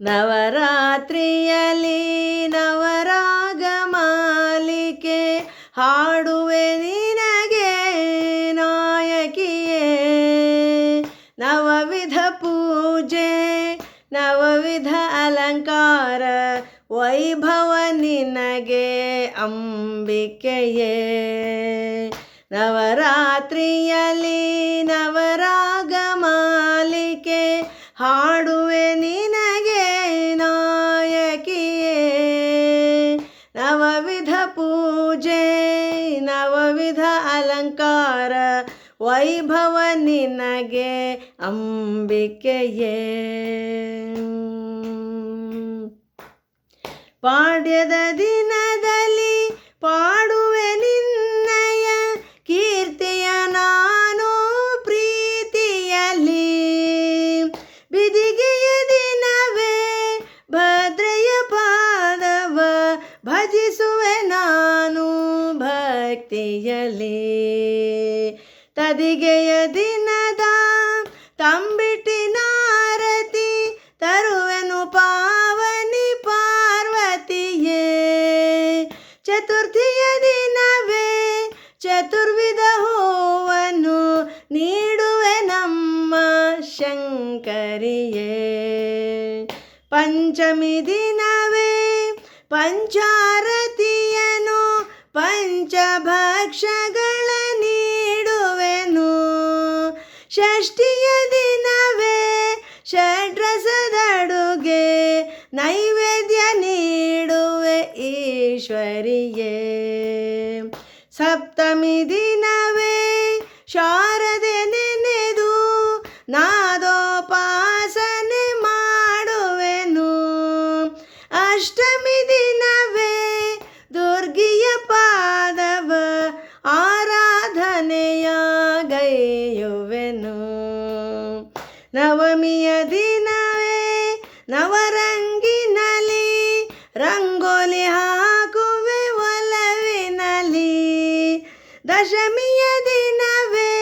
ನವರಾತ್ರಿಯಲ್ಲಿ ನವರಾಗ ಮಾಲಿಕೆ ಹಾಡುವೆ ನಿನಗೆ ನಾಯಕಿಯೇ. ನವವಿಧ ಪೂಜೆ, ನವವಿಧ ಅಲಂಕಾರ, ವೈಭವ ನಿನಗೆ ಅಂಬಿಕೆಯೇ. ನವರಾತ್ರಿಯಲ್ಲಿ ನವರಾಗ ಮಾಲಿಕೆ ಹಾಡುವೆ ನಿನಗೆ ಪೂಜೆ ನವವಿಧ ಅಲಂಕಾರ ವೈಭವ ನಿನಗೆ ಅಂಬಿಕೆಯೇ. ಪಾಡ್ಯದ ದಿನದಲ್ಲಿ ಪಾಡುವೆ ನಿನ್ನಯ ಕೀರ್ತಿಯ ನಾನು ಪ್ರೀತಿಯಲ್ಲಿ. ಬಿದಿಗೆಯ ನಾನು ಭಕ್ತಿಯಲ್ಲಿ ತದಿಗೆಯ ದಿನದ ತಂಬಿಟ್ಟಿನಾರತಿ ತರುವೆನು ಪಾವನಿ ಪಾರ್ವತಿಯೇ. ಚತುರ್ಥಿಯ ದಿನವೇ ಚತುರ್ವಿಧ ಹೂವನ್ನು ನೀಡುವೆ ನಮ್ಮ ಶಂಕರಿಯೇ. ಪಂಚಮಿ ದಿನವೇ ಪಂಚಾರತಿಯನು ಷಷ್ಠಿಯ ದಿನವೇ ಷಡ್ರಸದಡುಗೆ ನೈವೇದ್ಯ ನೀಡುವೆ ಈಶ್ವರಿಗೆ ಸಪ್ತಮಿ ದಿನವೇ ಶಾರದೆ ನೆನೆದು ನಾದೋಪಾಸನೆ ಮಾಡುವೆನು. ಅಷ್ಟಮಿ ದಿನವೇ ನವಮಿಯ ದಿನವೇ ನವರಂಗಿನಲಿ ರಂಗೋಲಿ ಹಾಕುವೆ ಒಲವಿನಲಿ ದಶಮಿಯ ದಿನವೇ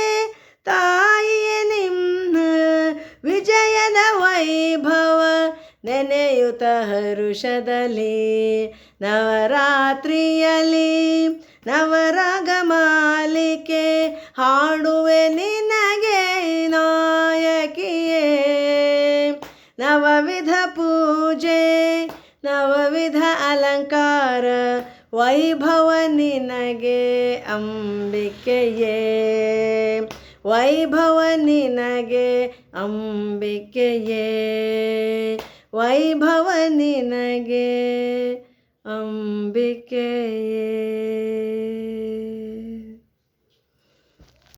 ತಾಯಿಯ ನಿಮ್ಮ ವಿಜಯದ ವೈಭವ ನೆನೆಯುತ ಹರುಷದಲ್ಲಿ. ನವರಾತ್ರಿಯಲ್ಲಿ ನವರಾಗ ಮಾಲಿಕೆ ಹಾಡುವೆ ನಿನಗೆ ನವವಿಧ ಪೂಜೆ ನವವಿಧ ಅಲಂಕಾರ ವೈಭವ ನಿನಗೆ ಅಂಬಿಕೆಯೇ ವೈಭವ ನಿನಗೆ ಅಂಬಿಕೆಯೇ ವೈಭವ ನಿನಗೆ ಅಂಬಿಕೆಯೇ